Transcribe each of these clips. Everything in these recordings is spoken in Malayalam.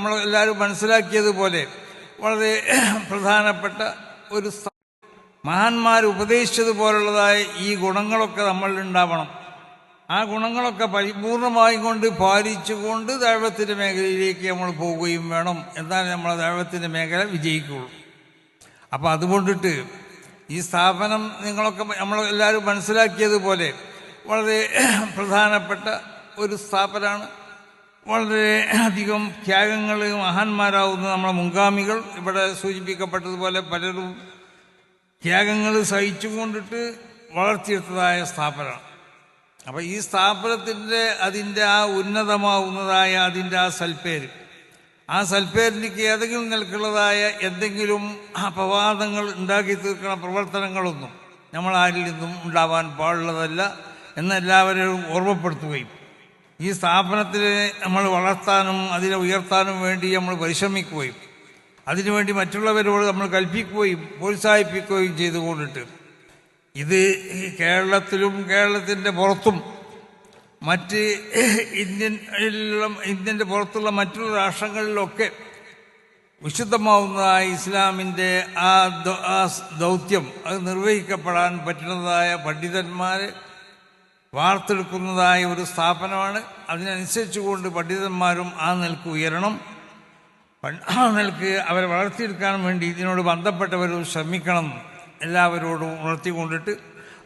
നമ്മൾ എല്ലാവരും മനസ്സിലാക്കിയതുപോലെ വളരെ പ്രധാനപ്പെട്ട ഒരു മഹാന്മാർ ഉപദേശിച്ചതുപോലുള്ളതായ ഈ ഗുണങ്ങളൊക്കെ നമ്മളിൽ ഉണ്ടാവണം. ആ ഗുണങ്ങളൊക്കെ പരിപൂർണമായി കൊണ്ട് പാലിച്ചുകൊണ്ട് ദൈവത്തിന്റെ മേഖലയിലേക്ക് നമ്മൾ പോവുകയും വേണം എന്നാൽ നമ്മൾ ദൈവത്തിന്റെ മേഖല വിജയിക്കുകയുള്ളൂ. അപ്പോൾ അതുകൊണ്ടിട്ട് ഈ സ്ഥാപനം നിങ്ങളൊക്കെ നമ്മൾ എല്ലാവരും മനസ്സിലാക്കിയതുപോലെ വളരെ പ്രധാനപ്പെട്ട ഒരു സ്ഥാപനമാണ് വളരെ അധികം ത്യാഗങ്ങൾ മഹാന്മാരാവുന്ന നമ്മുടെ മുൻഗാമികൾ. ഇവിടെ സൂചിപ്പിക്കപ്പെട്ടതുപോലെ പലരും ത്യാഗങ്ങൾ സഹിച്ചുകൊണ്ടിട്ട് വളർത്തിയെടുത്തതായ സ്ഥാപനമാണ്. അപ്പോൾ ഈ സ്ഥാപനത്തിന്റെ അതിന്റെ ആ ഉന്നതമാവുന്നതായ അതിന്റെ ആ സൽപ്പേര്. ആ സൽപ്പേരിലേക്ക് ഏതെങ്കിലും നിലക്കുള്ളതായ എന്തെങ്കിലും അപവാദങ്ങൾ ഉണ്ടാക്കി തീർക്കുന്ന പ്രവർത്തനങ്ങളൊന്നും നമ്മൾ ആരിൽ നിന്നും ഉണ്ടാവാൻ പാടുള്ളതല്ല എന്നെല്ലാവരെയും ഓർമ്മപ്പെടുത്തുകയും ഈ സ്ഥാപനത്തിനെ നമ്മൾ വളർത്താനും അതിനെ ഉയർത്താനും വേണ്ടി നമ്മൾ പരിശ്രമിക്കുകയും അതിനുവേണ്ടി മറ്റുള്ളവരോട് നമ്മൾ കൽപ്പിക്കുകയും പ്രോത്സാഹിപ്പിക്കുകയും ചെയ്തുകൊണ്ടിട്ട് ഇത് കേരളത്തിലും കേരളത്തിന്റെ പുറത്തും മറ്റ് ഇന്ത്യൻ ഇന്ത്യന്റെ പുറത്തുള്ള മറ്റുള്ള രാഷ്ട്രങ്ങളിലൊക്കെ വിശുദ്ധമാവുന്നതായ ഇസ്ലാമിന്റെ ആ ദൗത്യം അത് നിർവഹിക്കപ്പെടാൻ പറ്റുന്നതായ പണ്ഡിതന്മാരെ വാർത്തെടുക്കുന്നതായ ഒരു സ്ഥാപനമാണ്. അതിനനുസരിച്ചുകൊണ്ട് പണ്ഡിതന്മാരും ആ നിലയ്ക്ക് ഉയരണം. ആ നിലയ്ക്ക് അവരെ വളർത്തിയെടുക്കാൻ വേണ്ടി ഇതിനോട് ബന്ധപ്പെട്ടവരും ശ്രമിക്കണം. എല്ലാവരോടും ഉണർത്തിക്കൊണ്ടിട്ട്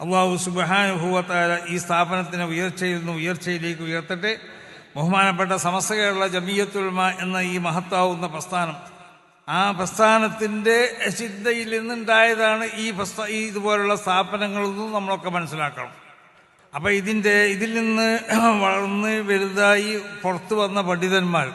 അള്ളാഹു സുബാനുഭവത്തായ ഈ സ്ഥാപനത്തിന് ഉയർച്ചയിൽ നിന്ന് ഉയർച്ചയിലേക്ക് ഉയർത്തട്ടെ. ബഹുമാനപ്പെട്ട സമസ്ത കേരള ജമീയത്തുൽമ എന്ന ഈ മഹത്താവുന്ന പ്രസ്ഥാനം. ആ പ്രസ്ഥാനത്തിന്റെ ചിന്തയിൽ നിന്നുണ്ടായതാണ് ഈ പ്രസ്ഥാ ഈ ഇതുപോലുള്ള സ്ഥാപനങ്ങളെന്നും നമ്മളൊക്കെ മനസ്സിലാക്കണം. അപ്പം ഇതിന്റെ ഇതിൽ നിന്ന് വളർന്ന് വലുതായി പുറത്തു വന്ന പണ്ഡിതന്മാർ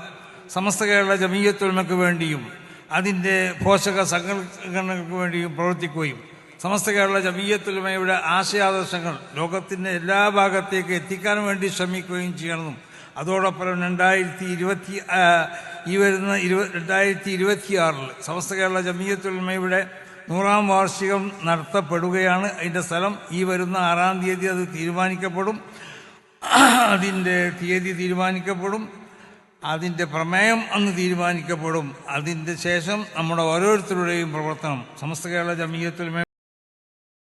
സമസ്ത കേരള ജമീയത്തൊഴിമയ്ക്ക് വേണ്ടിയും അതിന്റെ പോഷക സംഘടനകൾക്ക് വേണ്ടിയും പ്രവർത്തിക്കുകയും സമസ്ത കേരള ജമീയത്തൊഴിമയുടെ ആശയാദർശങ്ങൾ ലോകത്തിന്റെ എല്ലാ ഭാഗത്തേക്ക് എത്തിക്കാൻ വേണ്ടി ശ്രമിക്കുകയും ചെയ്യണമെന്നും അതോടൊപ്പം രണ്ടായിരത്തി ഇരുപത്തി ഈ വരുന്ന ഇരുപ രണ്ടായിരത്തി ഇരുപത്തിയാറിൽ സമസ്ത കേരള ജമീയത്തുൽമയുടെ നൂറാം വാർഷികം നടത്തപ്പെടുകയാണ്. അതിന്റെ സ്ഥലം ഈ വരുന്ന ആറാം തീയതി അത് തീരുമാനിക്കപ്പെടും. അതിന്റെ തീയതി തീരുമാനിക്കപ്പെടും. അതിന്റെ പ്രമേയം അന്ന് തീരുമാനിക്കപ്പെടും. അതിന്റെ ശേഷം നമ്മുടെ ഓരോരുത്തരുടെയും പ്രവർത്തനം. സമസ്ത കേരള ജമീയത്തുൽമ